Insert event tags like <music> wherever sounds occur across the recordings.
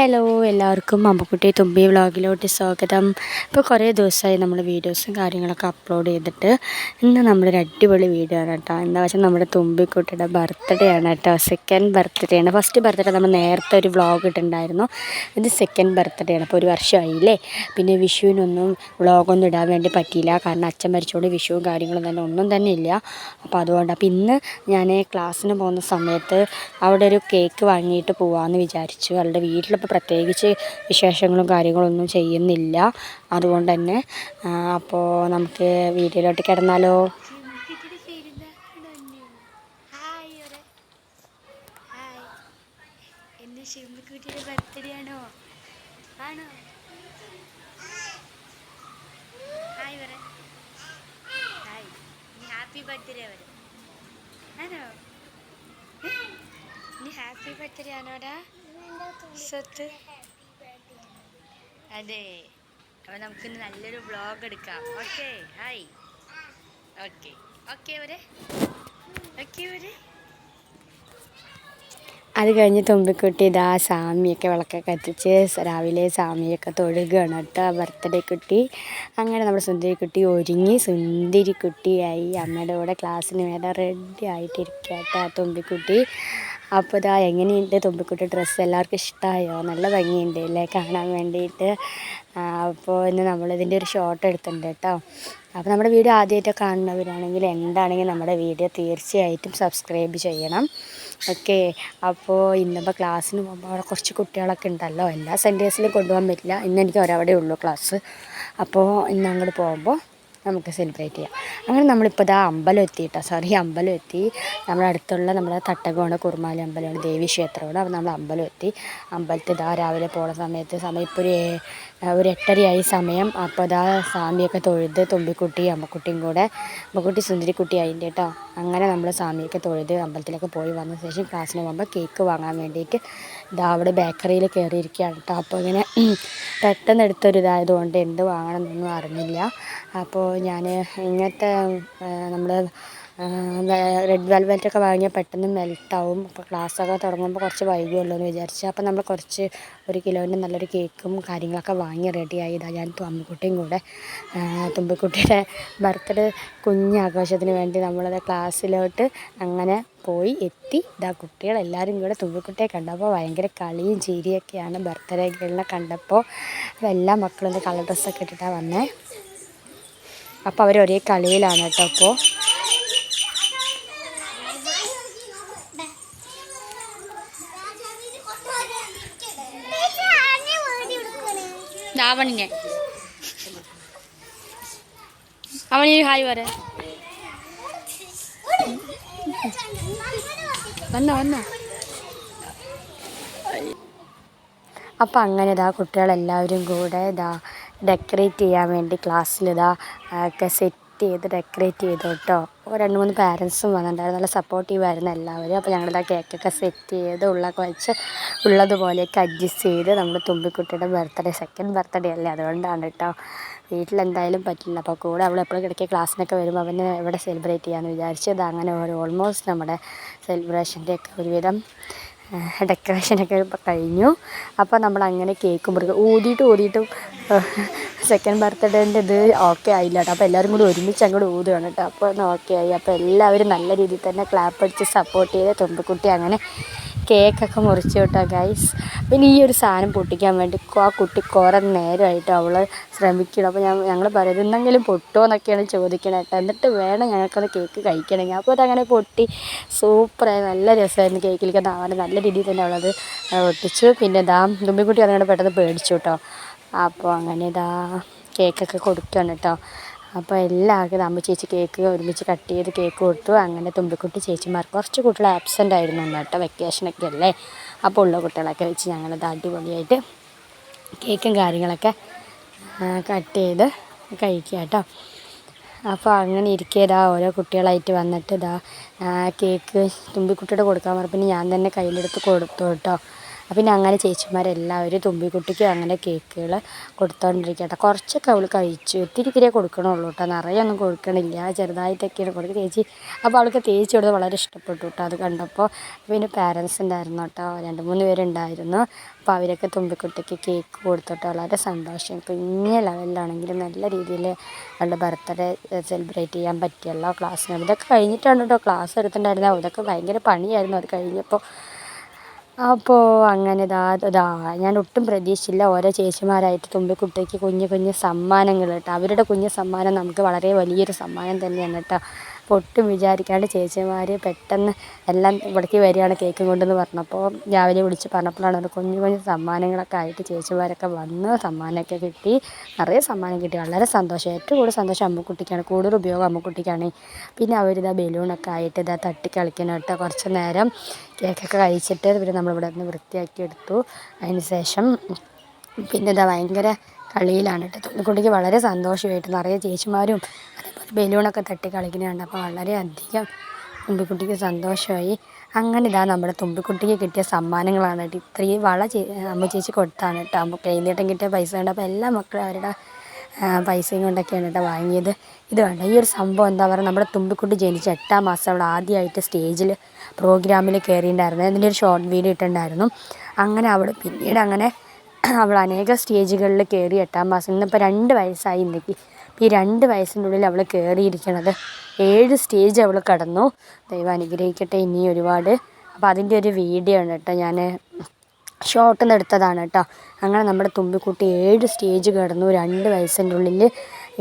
Hello എല്ലാവർക്കും അമ്പക്കുട്ടി തുമ്പി വ്ളോഗിലോട്ട് സ്വാഗതം. ഇപ്പോൾ കുറേ ദിവസമായി നമ്മൾ വീഡിയോസും കാര്യങ്ങളൊക്കെ അപ്ലോഡ് ചെയ്തിട്ട് ഇന്ന് നമ്മളൊരു അടിപൊളി വീഡിയോ ആണ് കേട്ടോ. എന്താ വെച്ചാൽ നമ്മുടെ തുമ്പിക്കുട്ടിയുടെ ബർത്ത്ഡേ ആണ് കേട്ടോ. സെക്കൻഡ് ബർത്ത്ഡേ ആണ്. ഫസ്റ്റ് ബർത്ത്ഡേ നമ്മൾ നേരത്തെ ഒരു വ്ളോഗ് ഇട്ടുണ്ടായിരുന്നു ഇത് സെക്കൻഡ് ബർത്ത്ഡേ ആണ്. അപ്പോൾ ഒരു വർഷമായില്ലേ പിന്നെ വിഷുവിനൊന്നും വ്ളോഗൊന്നും ഇടാൻ വേണ്ടി പറ്റിയില്ല. കാരണം അച്ഛൻ മരിച്ചുകൊണ്ട് വിഷുവും കാര്യങ്ങളും തന്നെ ഒന്നും തന്നെ ഇല്ല. അപ്പോൾ അതുകൊണ്ട് അപ്പോൾ ഇന്ന് ഞാൻ ക്ലാസ്സിന് പോകുന്ന സമയത്ത് അവിടെ ഒരു കേക്ക് വാങ്ങിയിട്ട് പോകാമെന്ന് വിചാരിച്ചു. അവളുടെ വീട്ടിലിപ്പോൾ പ്രത്യേകിച്ച് വിശേഷങ്ങളും കാര്യങ്ങളൊന്നും ചെയ്യുന്നില്ല. അതുകൊണ്ട് തന്നെ അപ്പോൾ നമുക്ക് വീഡിയോയിലോട്ട് കിടന്നാലോ? ആണോ? ആണോ? നീ ഹാപ്പി ബർത്ത്ഡേ വരെ ആണോ? നീ ഹാപ്പി ബർത്ത്ഡേ ആണോടാ? സ്വത്ത് അതെ. അപ്പൊ നമുക്കിന്ന് നല്ലൊരു വ്ളോഗ് എടുക്കാം. ഓക്കെ ഹായ് ഓക്കെ ഓക്കെ വരെ ഓക്കെ വരെ അത് കഴിഞ്ഞ് തുമ്പിക്കുട്ടി ഇതാ സാമിയൊക്കെ വിളക്കൊക്കെ കത്തിച്ച് രാവിലെ സാമിയൊക്കെ തൊഴുകയാണ് കേട്ടോ. ബർത്ത്ഡേ കുട്ടി. അങ്ങനെ നമ്മുടെ സുന്ദരി കുട്ടി ഒരുങ്ങി സുന്ദരി കുട്ടിയായി. അമ്മയുടെ കൂടെ ക്ലാസ്സിന് വേറെ റെഡി ആയിട്ടിരിക്കുക കേട്ടോ തുമ്പിക്കുട്ടി. അപ്പോൾ ഇതാ എങ്ങനെയുണ്ട് തുമ്പിക്കുട്ടി ഡ്രസ്സ് എല്ലാവർക്കും ഇഷ്ടമായോ നല്ല ഭംഗിയുണ്ട് അല്ലേ? കാണാൻ വേണ്ടിയിട്ട്. അപ്പോൾ ഇന്ന് നമ്മളിതിന്റെ ഒരു ഷോട്ട് എടുത്തിട്ടുണ്ട് കേട്ടോ. അപ്പോൾ നമ്മുടെ വീഡിയോ ആദ്യമായിട്ട് കാണുന്നവരാണെങ്കിൽ എന്താണെങ്കിൽ നമ്മുടെ വീഡിയോ തീർച്ചയായിട്ടും സബ്സ്ക്രൈബ് ചെയ്യണം. ഓക്കെ. അപ്പോൾ ഇന്നിപ്പോൾ ക്ലാസ്സിന് പോകുമ്പോൾ അവിടെ കുറച്ച് കുട്ടികളൊക്കെ ഉണ്ടല്ലോ. എല്ലാ സെന്റേഴ്സിലും കൊണ്ടുപോകാൻ പറ്റില്ല. ഇന്ന് എനിക്ക് ഒരവിടെ ഉള്ളൂ ക്ലാസ്. അപ്പോൾ ഇന്ന് അങ്ങോട്ട് പോകുമ്പോൾ നമുക്ക് സെലിബ്രേറ്റ് ചെയ്യാം. അങ്ങനെ നമ്മളിപ്പോൾ ഇതാ അമ്പലം എത്തി കേട്ടോ സോറി അമ്പലം എത്തി. നമ്മുടെ അടുത്തുള്ള നമ്മുടെ തട്ടകമാണ് കുറുമാലി അമ്പലമാണ് ദേവി ക്ഷേത്രമാണ്. അപ്പോൾ നമ്മൾ അമ്പലം എത്തി. അമ്പലത്തിൽ ഇതാ രാവിലെ പോകുന്ന സമയത്ത് സമയം ഇപ്പോൾ ഒരു ഒരു എട്ടരയായി സമയം. അപ്പോൾ ഇതാ സ്വാമിയൊക്കെ തൊഴുത് തുമ്പിക്കുട്ടി അമ്മക്കുട്ടിയും കൂടെ അമ്മക്കുട്ടി സുന്ദരിക്കുട്ടി അതിന്റെ കേട്ടോ. അങ്ങനെ നമ്മൾ സ്വാമിയൊക്കെ തൊഴുത് അമ്പലത്തിലൊക്കെ പോയി വന്ന ശേഷം ക്ലാസ്സിന് പോകുമ്പോൾ കേക്ക് വാങ്ങാൻ വേണ്ടിയിട്ട് ഇതാ അവിടെ ബേക്കറിയിൽ കയറിയിരിക്കുകയാണ് കേട്ടോ. അപ്പോൾ ഇങ്ങനെ പെട്ടെന്ന് എടുത്തൊരു ഇതായതുകൊണ്ട് എന്ത് വാങ്ങണം എന്നൊന്നും അറിഞ്ഞില്ല. അപ്പോൾ ഞാൻ ഇങ്ങനത്തെ നമ്മൾ റെഡ് വെൽവെറ്റൊക്കെ വാങ്ങിയാൽ പെട്ടെന്ന് മെൽട്ടാവും അപ്പോൾ ക്ലാസ്സൊക്കെ തുടങ്ങുമ്പോൾ കുറച്ച് വൈകുമല്ലോ എന്ന് വിചാരിച്ചു. അപ്പോൾ നമ്മൾ കുറച്ച് ഒരു കിലോന്റെ നല്ലൊരു കേക്കും കാര്യങ്ങളൊക്കെ വാങ്ങി റെഡിയായി ഇതാ ഞാൻ തുമ്പിക്കുട്ടിയും കൂടെ തുമ്പിക്കുട്ടിയുടെ ബർത്ത്ഡേ കുഞ്ഞാഘോഷത്തിന് വേണ്ടി നമ്മളത് ക്ലാസ്സിലോട്ട് അങ്ങനെ പോയി എത്തി. ഇതാ കുട്ടികളെല്ലാവരും കൂടെ തുമ്പിക്കുട്ടിയെ കണ്ടപ്പോൾ ഭയങ്കര കളിയും ചിരിയൊക്കെയാണ് ബർത്ത്ഡേ ഗേളിനെ കണ്ടപ്പോൾ എല്ലാ മക്കളും കളർ ഡ്രസ്സൊക്കെ ഇട്ടിട്ടാണ് വന്നേ. അപ്പോൾ അവർ ഒരേ കളിയിലാണ് കേട്ടോ അപ്പോൾ അവണിനെ അവന് ഹായ് പറ വന്നോ വന്നോ അപ്പം അങ്ങനെ ഇതാ കുട്ടികളെല്ലാവരും കൂടെ ഇതാ ഡെക്കറേറ്റ് ചെയ്യാൻ വേണ്ടി ക്ലാസ്സിൽ ഇതാ ഒക്കെ സെറ്റ് ചെയ്ത് ഡെക്കറേറ്റ് ചെയ്തു കേട്ടോ. രണ്ട് മൂന്ന് പാരൻസും വന്നിട്ടുണ്ടായിരുന്നു. നല്ല സപ്പോർട്ടീവ് ആയിരുന്നു എല്ലാവരും. അപ്പോൾ ഞങ്ങളിതാ കേക്കൊക്കെ സെറ്റ് ചെയ്ത് ഉള്ളൊക്കെ വെച്ച് ഉള്ളതുപോലെയൊക്കെ അഡ്ജസ്റ്റ് ചെയ്ത് നമ്മുടെ തുമ്പിക്കുട്ടിയുടെ ബർത്ത്ഡേ സെക്കൻഡ് ബർത്ത്ഡേ അല്ലേ? അതുകൊണ്ടാണ് കേട്ടോ. വീട്ടിലെന്തായാലും പറ്റില്ല. അപ്പോൾ കൂടെ അവൾ എപ്പോഴും കിടക്കിയ ക്ലാസ്സിനൊക്കെ വരുമ്പോൾ അവനെ എവിടെ സെലിബ്രേറ്റ് ചെയ്യാമെന്ന് വിചാരിച്ചത് അങ്ങനെ ഒരു ഓൾമോസ്റ്റ് നമ്മുടെ സെലിബ്രേഷന്റെ ഒക്കെ ഒരുവിധം ഡെക്കറേഷനൊക്കെ കഴിഞ്ഞു. അപ്പോൾ നമ്മൾ അങ്ങനെ കേക്ക് ഊതിയിട്ട് ഊതിയിട്ടും <laughs> സെക്കൻഡ് ബർത്ത്ഡേന്റെ ഇത് ഓക്കെ ആയില്ല കേട്ടോ അപ്പോൾ എല്ലാവരും കൂടി ഒരുമിച്ച് അങ്ങോട്ട് ഊതുകയാണ് കേട്ടോ. അപ്പോൾ ഒന്ന് ഓക്കെ ആയി. അപ്പോൾ എല്ലാവരും നല്ല രീതിയിൽ തന്നെ ക്ലാപ്പ് അടിച്ച് സപ്പോർട്ട് ചെയ്ത് തുമ്പക്കുട്ടി അങ്ങനെ കേക്കൊക്കെ മുറിച്ചു കേട്ടോ ഗൈസ് പിന്നെ ഈ ഒരു സാധനം പൊട്ടിക്കാൻ വേണ്ടി ആ കുട്ടി കുറേ നേരമായിട്ട് അവൾ ശ്രമിക്കണം അപ്പോൾ ഞാൻ ഞങ്ങൾ പറയുന്നത് എന്തെങ്കിലും പൊട്ടുമോ എന്നൊക്കെയാണ് ചോദിക്കണത് കേട്ടോ. എന്നിട്ട് വേണം ഞങ്ങൾക്കൊന്ന് കേക്ക് കഴിക്കണമെങ്കിൽ. അപ്പോൾ അതങ്ങനെ പൊട്ടി സൂപ്പറായി. നല്ല രസമായിരുന്നു കേക്കിലേക്ക് നാളെ നല്ല രീതിയിൽ തന്നെ അവളത് ഒട്ടിച്ചു പിന്നെ ദാം തുമ്പിക്കുട്ടി അതങ്ങനെ പെട്ടെന്ന് പേടിച്ചു കേട്ടോ. അപ്പോൾ അങ്ങനെ ഇതാ കേക്കൊക്കെ കൊടുക്കുകയാണ് കേട്ടോ അപ്പോൾ എല്ലാവർക്കും അമ്മ ചേച്ചി കേക്ക് ഒരുമിച്ച് കട്ട് ചെയ്ത് കേക്ക് കൊടുത്തു. അങ്ങനെ തുമ്പിക്കുട്ടി ചേച്ചിമാർക്ക് കുറച്ച് കുട്ടികൾ ആബ്സെന്റ് ആയിരുന്നു കേട്ടോ വെക്കേഷനൊക്കെ അല്ലേ? അപ്പോൾ ഉള്ള കുട്ടികളൊക്കെ വെച്ച് ഞങ്ങളിത് അടിപൊളിയായിട്ട് കേക്കും കാര്യങ്ങളൊക്കെ കട്ട് ചെയ്ത് കഴിക്കുക കേട്ടോ അപ്പോൾ അങ്ങനെ ഇരിക്കേതാ ഓരോ കുട്ടികളായിട്ട് വന്നിട്ട് ഇതാ കേക്ക് തുമ്പിക്കുട്ടിയുടെ കൊടുക്കാൻ പറഞ്ഞപ്പോൾ ഞാൻ തന്നെ കയ്യിലെടുത്ത് കൊടുത്തു കേട്ടോ പിന്നെ അങ്ങനെ ചേച്ചിമാരെല്ലാവരും തുമ്പിക്കുട്ടിക്കും അങ്ങനെ കേക്കുകൾ കൊടുത്തുകൊണ്ടിരിക്കട്ടെ കുറച്ചൊക്കെ അവൾ കഴിച്ചു. ഇത്തിരി ഇത്തിരിയേ കൊടുക്കണുള്ളൂ കേട്ടോ. നിറയെ ഒന്നും കൊടുക്കണില്ല. ചെറുതായിട്ടൊക്കെയാണ് കൊടുക്കുക ചേച്ചി അപ്പോൾ അവൾക്ക് തേച്ച് കൊടുത്ത് വളരെ ഇഷ്ടപ്പെട്ടു കേട്ടോ അത് കണ്ടപ്പോൾ. പിന്നെ പാരൻസ് ഉണ്ടായിരുന്നു കേട്ടോ. രണ്ട് മൂന്ന് പേരുണ്ടായിരുന്നു. അപ്പോൾ അവരൊക്കെ തുമ്പിക്കുട്ടിക്ക് കേക്ക് കൊടുത്തിട്ട് വളരെ സന്തോഷം. കുഞ്ഞ ലെവലിലാണെങ്കിലും നല്ല രീതിയിൽ അവളുടെ ബർത്ത്ഡേ സെലിബ്രേറ്റ് ചെയ്യാൻ പറ്റിയല്ലോ. ക്ലാസ്സിന് ഇതൊക്കെ കഴിഞ്ഞിട്ടാണ് കേട്ടോ. ക്ലാസ് എടുത്തിട്ടുണ്ടായിരുന്നത് അതൊക്കെ ഭയങ്കര പണിയായിരുന്നു. അത് കഴിഞ്ഞപ്പോൾ അപ്പോൾ അങ്ങനെ ഇതാ ഇതാ ഞാൻ ഒട്ടും പ്രതീക്ഷിച്ചില്ല ഓരോ ചേച്ചിമാരായിട്ട് തുമ്പിക്കുട്ടിക്ക് കുഞ്ഞു കുഞ്ഞു സമ്മാനങ്ങൾ കേട്ടോ. അവരുടെ കുഞ്ഞു സമ്മാനം നമുക്ക് വളരെ വലിയൊരു സമ്മാനം തന്നെയാണ് കേട്ടോ. അപ്പോൾ ഒട്ടും വിചാരിക്കാണ്ട് ചേച്ചിമാർ പെട്ടെന്ന് എല്ലാം ഇവിടേക്ക് വരികയാണ് കേക്കും കൊണ്ടെന്ന് പറഞ്ഞപ്പോൾ രാവിലെ വിളിച്ച് പറഞ്ഞപ്പോഴാണ് ഒരു കുഞ്ഞു കുഞ്ഞു സമ്മാനങ്ങളൊക്കെ ആയിട്ട് ചേച്ചിമാരൊക്കെ വന്ന് സമ്മാനമൊക്കെ കിട്ടി. നിറയെ സമ്മാനം കിട്ടി. വളരെ സന്തോഷം. ഏറ്റവും കൂടുതൽ സന്തോഷം അമ്മക്കുട്ടിക്കാണ്. കൂടുതൽ ഉപയോഗം അമ്മക്കുട്ടിക്കാണ്. പിന്നെ അവരിതാ ബലൂണൊക്കെ ആയിട്ട് ഇതാ തട്ടി കളിക്കണം കുറച്ച് നേരം കേക്കൊക്കെ കഴിച്ചിട്ട് പിന്നെ നമ്മളിവിടെ നിന്ന് വൃത്തിയാക്കി എടുത്തു. അതിന് ശേഷം പിന്നെ ഇതാ ഭയങ്കര കളിയിലാണ് കേട്ടോ. കുട്ടിക്ക് വളരെ സന്തോഷമായിട്ട് നിറയെ ചേച്ചിമാരും ബലൂണൊക്കെ തട്ടി കളിക്കുന്നത് അപ്പോൾ വളരെയധികം തുമ്പിക്കുട്ടിക്ക് സന്തോഷമായി. അങ്ങനെ ഇതാ നമ്മുടെ തുമ്പിക്കുട്ടിക്ക് കിട്ടിയ സമ്മാനങ്ങളാണ് കേട്ടോ. ഇത്രയും വള ചേ അമ്മ ചേച്ചി കൊടുത്താണ് കേട്ടോ. അമ്മ കൈനീട്ടം കിട്ടിയ പൈസ കൊണ്ട് അപ്പോൾ എല്ലാ മക്കളും അവരുടെ പൈസയും കൊണ്ടൊക്കെയാണ് കേട്ടോ വാങ്ങിയത്. ഇത് വേണ്ട ഈ ഒരു സംഭവം എന്താ പറയുക നമ്മുടെ തുമ്പിക്കുട്ടി ജനിച്ച എട്ടാം മാസം അവൾ ആദ്യമായിട്ട് സ്റ്റേജിൽ പ്രോഗ്രാമിൽ കയറിയിട്ടുണ്ടായിരുന്നു. അതിന്റെ ഒരു ഷോർട്ട് വീഡിയോ ഇട്ടുണ്ടായിരുന്നു അങ്ങനെ അവൾ പിന്നീട് അങ്ങനെ അവൾ അനേക സ്റ്റേജുകളിൽ കയറി എട്ടാം മാസം. ഇന്നിപ്പോൾ രണ്ട് വയസ്സായി ഇന്നേക്ക്. ഈ രണ്ട് വയസ്സിന്റെ ഉള്ളിൽ അവൾ കയറിയിരിക്കണത് ഏഴ് സ്റ്റേജ് അവൾ കടന്നു. ദൈവം അനുഗ്രഹിക്കട്ടെ ഇനി ഒരുപാട്. അപ്പോൾ അതിന്റെ ഒരു വീഡിയോ ആണ് കേട്ടോ ഞാൻ നിന്ന് എടുത്തതാണ് കേട്ടോ. അങ്ങനെ നമ്മുടെ തുമ്പിക്കുട്ടി ഏഴ് സ്റ്റേജ് കടന്നു. രണ്ട് വയസ്സിന്റെ ഉള്ളിൽ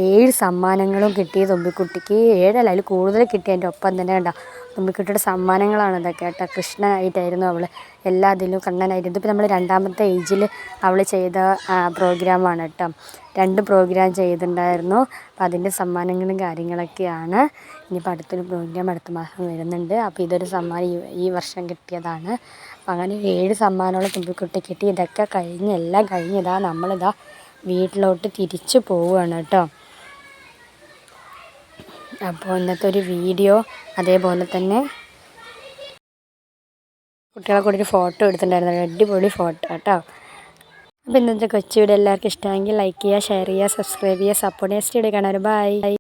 ഏഴ് സമ്മാനങ്ങളും കിട്ടിയ തുമ്പിക്കുട്ടിക്ക്. ഏഴല്ല അതിൽ കൂടുതൽ കിട്ടിയ എന്റെ ഒപ്പം തന്നെ കണ്ടോ? തുമ്പിക്കുട്ടിയുടെ സമ്മാനങ്ങളാണ് ഇതൊക്കെ കേട്ടോ. കൃഷ്ണനായിട്ടായിരുന്നു അവൾ എല്ലാ ഇതിലും കണ്ണനായിരുന്നു. ഇതിപ്പോൾ നമ്മൾ രണ്ടാമത്തെ ഏജിൽ അവൾ ചെയ്ത പ്രോഗ്രാമാണ് കേട്ടോ. രണ്ട് പ്രോഗ്രാം ചെയ്തിട്ടുണ്ടായിരുന്നു. അപ്പോൾ അതിന്റെ സമ്മാനങ്ങളും കാര്യങ്ങളൊക്കെയാണ്. ഇനിയിപ്പോൾ അടുത്തൊരു പ്രോഗ്രാം അടുത്ത മാസം വരുന്നുണ്ട്. അപ്പോൾ ഇതൊരു സമ്മാനം ഈ വർഷം കിട്ടിയതാണ്. അപ്പോൾ അങ്ങനെ ഏഴ് സമ്മാനമുള്ള തുമ്പിക്കുട്ടി കിട്ടി. ഇതൊക്കെ കഴിഞ്ഞ് എല്ലാം കഴിഞ്ഞ് ഇതാ നമ്മളിതാ വീട്ടിലോട്ട് തിരിച്ചു പോവുകയാണ് കേട്ടോ. അപ്പോൾ ഇന്നത്തെ ഒരു വീഡിയോ അതേപോലെ തന്നെ കുട്ടികളെ കൂടി ഒരു ഫോട്ടോ എടുത്തിട്ടുണ്ടായിരുന്നു. അടിപൊളി ഫോട്ടോ കേട്ടോ. അപ്പോൾ ഇന്നത്തെ കൊച്ചു വീഡിയോ എല്ലാവർക്കും ഇഷ്ടമെങ്കിൽ ലൈക്ക് ചെയ്യുക ഷെയർ ചെയ്യുക സബ്സ്ക്രൈബ് ചെയ്യുക സപ്പോർട്ട് ചെയ്യുക. സ്റ്റേഡിയോ കാണാൻ ബൈ